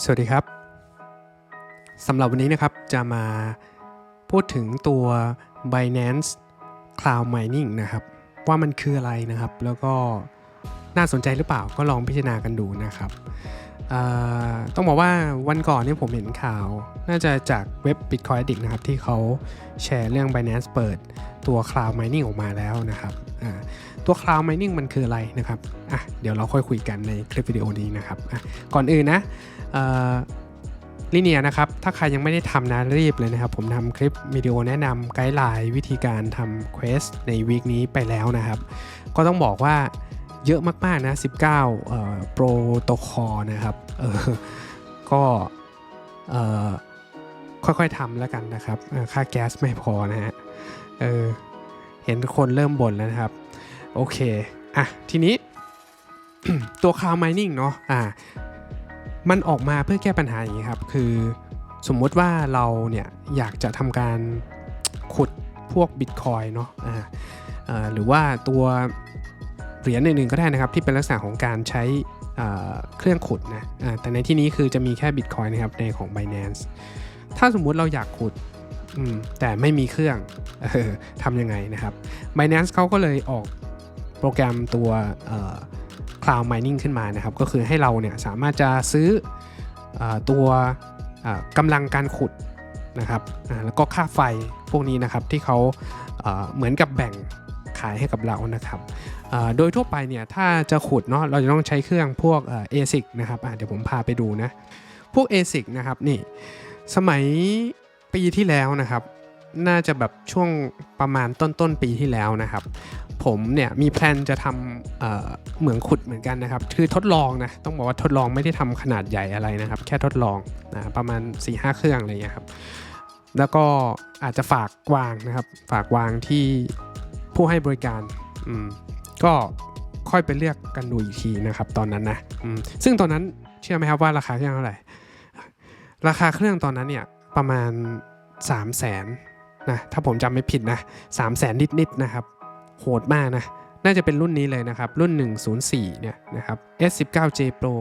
สวัสดีครับสำหรับวันนี้นะครับจะมาพูดถึงตัว Binance Cloud Mining นะครับ ว่ามันคืออะไรนะครับ แล้วก็น่าสนใจหรือเปล่าก็ลองพิจารณากันดูนะครับต้องบอกว่าวันก่อนเนี่ยผมเห็นข่าว น่าจะจากเว็บ Bitcoin Addict นะครับ ที่เขาแชร์เรื่อง Binance เปิดตัว Cloud Mining ออกมาแล้วนะครับตัว Cloud Mining มันคืออะไรนะครับอะเดี๋ยวเราค่อยคุยกันในคลิปวิดีโอนี้นะครับก่อนอื่นนะ ลิเนียนะครับ ถ้าใครยังไม่ได้ทำนะรีบเลยนะครับ ผมทำคลิปวิดีโอแนะนำไกด์ไลน์วิธีการทำเควสในวีคนี้ไปแล้วนะครับ ก็ต้องบอกว่าเยอะมาก ๆ นะ 19โปรโตคอลนะครับก็ค่อย ๆทำแล้วกันนะครับ ค่าแก๊สไม่พอนะฮะเเห็นคนเริ่มบ่นแล้วนะครับ โอเค อะ ทีนี้ตัว Cloud Mining เนาะอ่า มันออกมาเพื่อแก้ปัญหาอย่างนี้ครับ คือสมมุติว่าเราเนี่ยอยากจะทำการขุดพวก Bitcoin เนาะหรือว่าตัวเหรียญอื่นๆก็ได้นะครับ ที่เป็นลักษณะของการใช้เครื่องขุดนะแต่ในที่นี้คือจะมีแค่ Bitcoin นะครับในของ Binance ถ้าสมมุติเราอยากขุดแต่ไม่มีเครื่องออทำยังไงนะครับ Binance เขาก็เลยออกโปรแกรมตัว Cloud Mining ขึ้นมานะครับ ก็คือให้เราเนี่ยสามารถจะซื้ออตัวกำลังการขุดนะครับแล้วก็ค่าไฟพวกนี้นะครับที่เขาอ่าเหมือนกับแบ่งขายให้กับเรานะครับโดยทั่วไปเนี่ยถ้าจะขุดเนาะเราจะต้องใช้เครื่องพวกเอ่อ ASIC นะครับเดี๋ยวผมพาไปดูนะ พวก ASIC นะครับนี่สมัยปีที่แล้วนะครับ น่าจะแบบช่วงประมาณต้นต้นปีที่แล้วนะครับ ผมเนี่ยมีแพลนจะทำเเหมืองขุดเหมือนกันนะครับ คือทดลองนะ ต้องบอกว่าทดลองไม่ได้ทำขนาดใหญ่อะไรนะครับ แค่ทดลองนะประมาณ 4-5 เครื่องอะไรอย่างเงี้ยครับ แล้วก็อาจจะฝากวางนะครับ ฝากวางที่ผู้ให้บริการ อืม ก็ค่อยไปเลือกกันดูอีกทีนะครับ ตอนนั้นนะอืมซึ่งตอนนั้นเชื่อไหมครับว่าราคาเครื่องเท่าไหร่ ราคาเครื่องตอนนั้นเนี่ยประมาณ 3 0 0แสน นะถ้าผมจำไม่ผิดนะ3 0 0แสนนิดๆนะครับ โหดมากนะ น่าจะเป็นรุ่นนี้เลยนะครับ รุ่น 104 เนี่ยนะครับ S19J Pro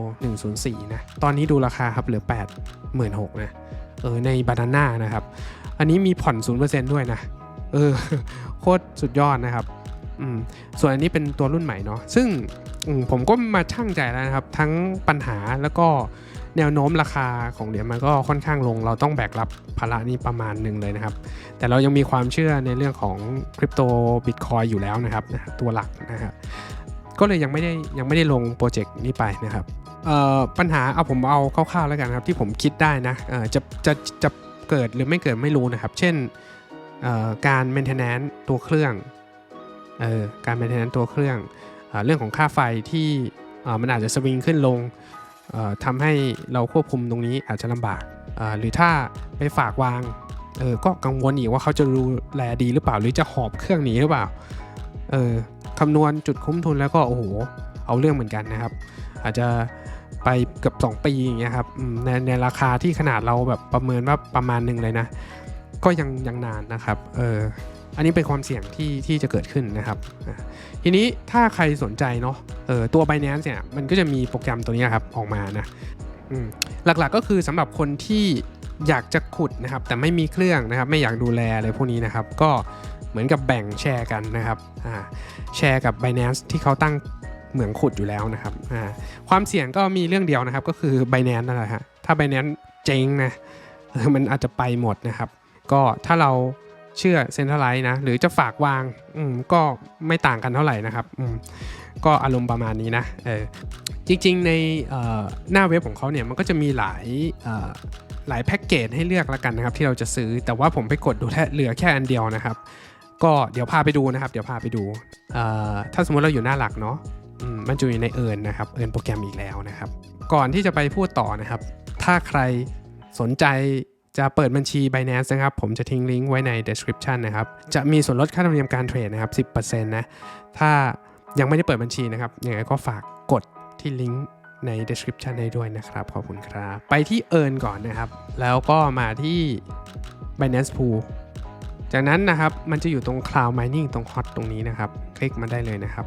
104 นะ ตอนนี้ดูราคาครับเหลือ 86,000นะ เออในบานาน่านะครับ อันนี้มีผ่อน 0%ด้วยนะ เออ โคตรสุดยอดนะครับอืมส่วนอันนี้เป็นตัวรุ่นใหม่เนาะซึ่งผมก็มาช่างใจแล้วนะครับ ทั้งปัญหาแล้วก็ แนวโน้มราคาของเหรียญมันก็ค่อนข้างลง เราต้องแบกรับภาระนี้ประมาณหนึ่งเลยนะครับ แต่เรายังมีความเชื่อในเรื่องของคริปโตบิตคอยอยู่แล้วนะครับตัวหลักนะครับก็เลยยังไม่ได้ยังไม่ได้ลงโปรเจกต์นี้ไปนะครับปัญหาเอาผมเอาคร่าวๆแล้วกันครับที่ผมคิดได้นะจะจะจะเกิดหรือไม่เกิดไม่รู้นะครับ เช่นการ maintenance ตัวเครื่องออการ maintenance ตัวเครื่องเอเรื่องของค่าไฟที่มันอาจจะสวิงขึ้นลง ทำให้เราควบคุมตรงนี้อาจจะลำบาก หรือถ้าไปฝากวางเออก็กังวลอีกว่าเขาจะดูแลดีหรือเปล่า หรือจะหอบเครื่องหนีหรือเปล่าเออคำนวณจุดคุ้มทุนแล้วก็โอ้โหเอาเรื่องเหมือนกันนะครับ อาจจะไปเกือบ2 ปีอย่างเงี้ยครับในในราคาที่ขนาดเราแบบประเมินว่าประมาณหนึ่งเลยนะ ก็ยังยังนานนะครับเอออันนี้เป็นความเสี่ยงที่ที่จะเกิดขึ้นนะครับ ทีนี้ถ้าใครสนใจเนาะ ออตัว Binance เนี่ยมันก็จะมีโปรแกรมตัวนี้ครับออกมานะหลักๆก็คือสำหรับคนที่อยากจะขุดนะครับ แต่ไม่มีเครื่องนะครับ ไม่อยากดูแลอะไรพวกนี้นะครับ ก็เหมือนกับแบ่งแชร์กันนะครับแชร์กับ Binance ที่เขาตั้งเหมืองขุดอยู่แล้วนะครับความเสี่ยงก็มีเรื่องเดียวนะครับ ก็คือ Binance นั่นแหละฮะถ้า Binance เจ๊งนะมันอาจจะไปหมดนะครับ ก็ถ้าเรา เชื่อเซ็นทรัลไลท์นะ หรือจะฝากวางอืมก็ไม่ต่างกันเท่าไหร่นะครับอืมก็อารมณ์ประมาณนี้นะเออจริงๆในหน้าเว็บของเขาเนี่ยมันก็จะมีหลายหลายแพ็กเกจให้เลือกแล้วกันนะครับ ที่เราจะซื้อแต่ว่าผมไปกดดูแค่เหลือแค่อันเดียวนะครับ ก็เดี๋ยวพาไปดูนะครับ เดี๋ยวพาไปดูถ้าสมมติเราอยู่หน้าหลักเนาะมมันจะอยู่ในเอิร์นนะครับเอิร์นโปรแกรมอีกแล้วนะครับ ก่อนที่จะไปพูดต่อนะครับ ถ้าใครสนใจ จะเปิดบัญชี Binance นะครับ ผมจะทิ้งลิงก์ไว้ใน description นะครับ จะมีส่วนลดค่าธรรมเนียมการเทรดนะครับ 10%นะ ถ้ายังไม่ได้เปิดบัญชีนะครับยังไงก็ฝากกดที่ลิงก์ใน description ให้ด้วยนะครับ ขอบคุณครับ ไปที่ Earn ก่อนนะครับ แล้วก็มาที่ Binance Pool จากนั้นนะครับมันจะอยู่ตรง Cloud Mining ตรง Hot ตรงนี้นะครับ คลิกมาได้เลยนะครับ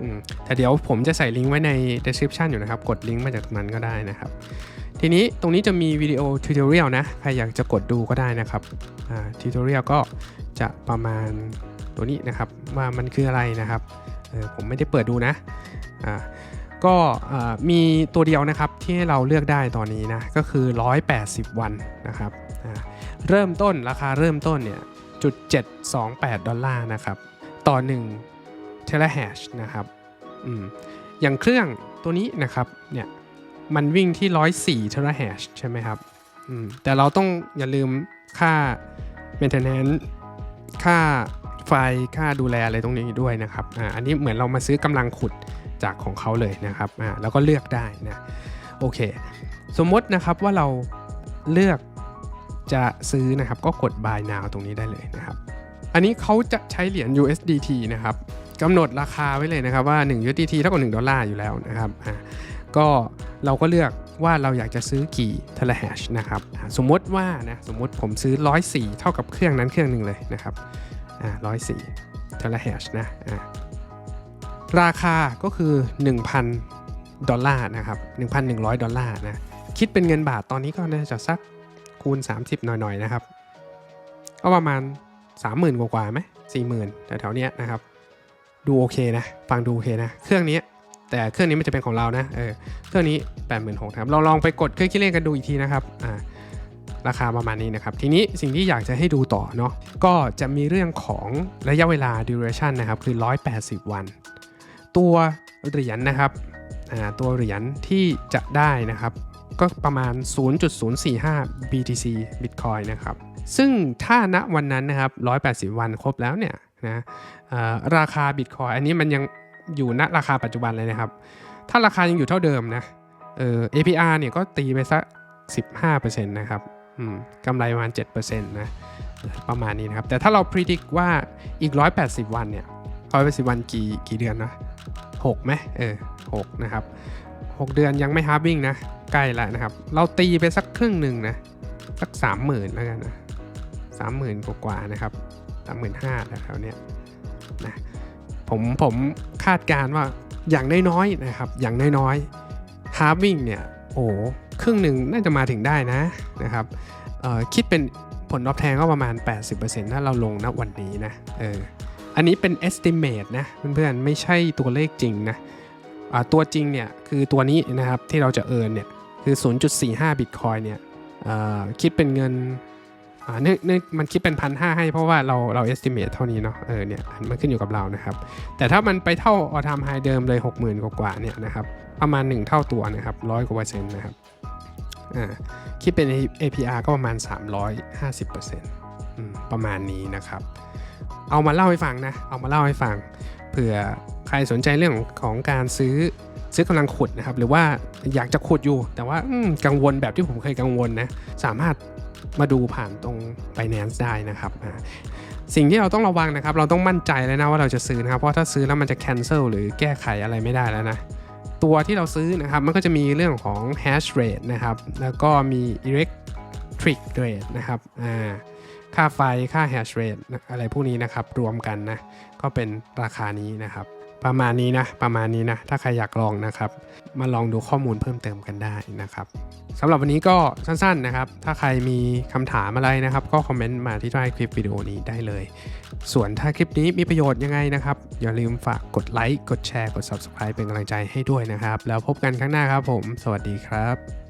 อืมแต่เดี๋ยวผมจะใส่ลิงก์ไว้ใน description อยู่นะครับ กดลิงก์มาจากตรงนั้นก็ได้นะครับ ทีนี้ตรงนี้จะมีวิดีโอทูตอเรียลนะ ใครอยากจะกดดูก็ได้นะครับทูตอเรียลก็จะประมาณตัวนี้นะครับ ว่ามันคืออะไรนะครับ ผมไม่ได้เปิดดูนะก็มีตัวเดียวนะครับที่ให้เราเลือกได้ตอนนี้นะ ก็คือ 180 วันนะครับ เริ่มต้นราคาเริ่มต้นเนี่ยจุด728 ดอลลาร์นะครับ ต่อ1เทราแฮชนะครับออย่างเครื่องตัวนี้นะครับเนี่ย มันวิ่งที่ 104 เทราแฮชใช่ไหมครับแต่เราต้องอย่าลืมค่า maintenance ค่าไฟค่าดูแลอะไรตรงนี้ด้วยนะครับออันนี้เหมือนเรามาซื้อกำลังขุดจากของเขาเลยนะครับแล้วก็เลือกได้นะโอเค สมมตินะครับว่าเราเลือกจะซื้อนะครับก็กด buy now ตรงนี้ได้เลยนะครับ อันนี้เขาจะใช้เหรียญ USDT นะครับกำหนดราคาไว้เลยนะครับว่า 1 USDT เท่ากับ1ดอลลาร์อยู่แล้วนะครับ ก็เราก็เลือกว่าเราอยากจะซื้อกี่เทราแฮชนะครับสมมติว่านะสมมติผมซื้อ 104 เท่ากับเครื่องนั้นเครื่องหนึ่งเลยนะครับอ่า104เทราแฮชนะอ่าราคาก็คือ 1,000 ดอลลาร์นะครับ 1,100 ดอลลาร์นะ คิดเป็นเงินบาทตอนนี้ก็น่าจะสักคูณ 30 หน่อยๆนะครับ ก็ประมาณ 30,000 กว่าๆไหม40,000แถวๆเนี้ยนะครับ ดูโอเคนะ ฟังดูโอเคนะ เครื่องนี้ แต่เครื่องนี้มันจะเป็นของเรานะเออเครื่องนี้ 86,000ครับเราลองไปกดเครื่องคิดเลขกันดูอีกทีนะครับอ่าราคาประมาณนี้นะครับ ทีนี้สิ่งที่อยากจะให้ดูต่อเนาะก็จะมีเรื่องของระยะเวลา duration นะครับ คือ 180 วัน ตัวเหรียญนะครับตัวเหรียญที่จะได้นะครับ ก็ประมาณ 0.045 BTC Bitcoin นะครับ ซึ่งถ้าณวันนั้นนะครับ 180 วันครบแล้วเนี่ยนะราคา Bitcoin อันนี้มันยัง อยู่ณราคาปัจจุบันเลยนะครับ ถ้าราคายังอยู่เท่าเดิมนะเออ APR เนี่ยก็ตีไปสัก 15%นะครับอืมกำไรประมาณ 7%นะประมาณนี้นะครับ แต่ถ้าเรา predict ว่าอีก 180 วันเนี่ย180 วันกี่กี่เดือนนะ6ไหมเออ6นะครับ 6 เดือนยังไม่ฮาร์ v วิ่งนะ ใกล้แล้วนะครับ เราตีไปสักครึ่งหนึ่งนะสัก 30,000แล้วกันนะ30,000กว่านะครับ35,000แถวๆเนี้ยนะผมผม คาดการณ์ว่าอย่างน้อยๆนะครับ อย่างน้อยๆฮาร์วิ่งเนี่ยโอ้ครึ่งหนึ่งน่าจะมาถึงได้นะนะครับคิดเป็นผลตอบแทนก็ประมาณ 80%ถ้าเราลงณวันนี้นะเอออันนี้เป็น estimate นะเพื่อนๆ ไม่ใช่ตัวเลขจริงนะตัวจริงเนี่ยคือตัวนี้นะครับที่เราจะเอินเนี่ยคือ 0.45 Bitcoin เนี่ยเอ่อคิดเป็นเงิน อ่าเนี่ยเนี่ยมันคิดเป็นพันห้าให้เพราะว่าเราเรา estimate เท่านี้เนาะเออเนี่ยมันขึ้นอยู่กับเรานะครับ แต่ถ้ามันไปเท่าออทามไฮเดิมเลย 60,000 กว่าเนี่ยนะครับประมาณ 1 เท่าตัวนะครับร้อยกว่าเปอร์เซ็นต์นะครับอ่าคิดเป็น APR ก็ประมาณ 350%อืมประมาณนี้นะครับ เอามาเล่าให้ฟังนะ เอามาเล่าให้ฟังเผื่อใครสนใจเรื่องของการซื้อซื้อกำลังขุดนะครับ หรือว่าอยากจะขุดอยู่ แต่ว่ากังวลแบบที่ผมเคยกังวลนะ สามารถ มาดูผ่านตรง Binance ได้นะครับสิ่งที่เราต้องระวังนะครับ เราต้องมั่นใจเลยนะว่าเราจะซื้อนะครับ เพราะถ้าซื้อแล้วมันจะ cancel หรือแก้ไขอะไรไม่ได้แล้วนะ ตัวที่เราซื้อนะครับ มันก็จะมีเรื่องของ hash rate นะครับ แล้วก็มี electric rate นะครับ อ่า ค่าไฟ ค่า hash rate อะไรพวกนี้นะครับ รวมกันนะ ก็เป็นราคานี้นะครับ ประมาณนี้นะประมาณนี้นะ ถ้าใครอยากลองนะครับ มาลองดูข้อมูลเพิ่มเติมกันได้นะครับสำหรับวันนี้ก็สั้นๆนะครับ ถ้าใครมีคำถามอะไรนะครับ ก็คอมเมนต์มาที่ใต้คลิปวิดีโอนี้ได้เลย ส่วนถ้าคลิปนี้มีประโยชน์ยังไงนะครับ อย่าลืมฝากกดไลค์กดแชร์กด Subscribe เป็นกำลังใจให้ด้วยนะครับ แล้วพบกันครั้งหน้าครับผม สวัสดีครับ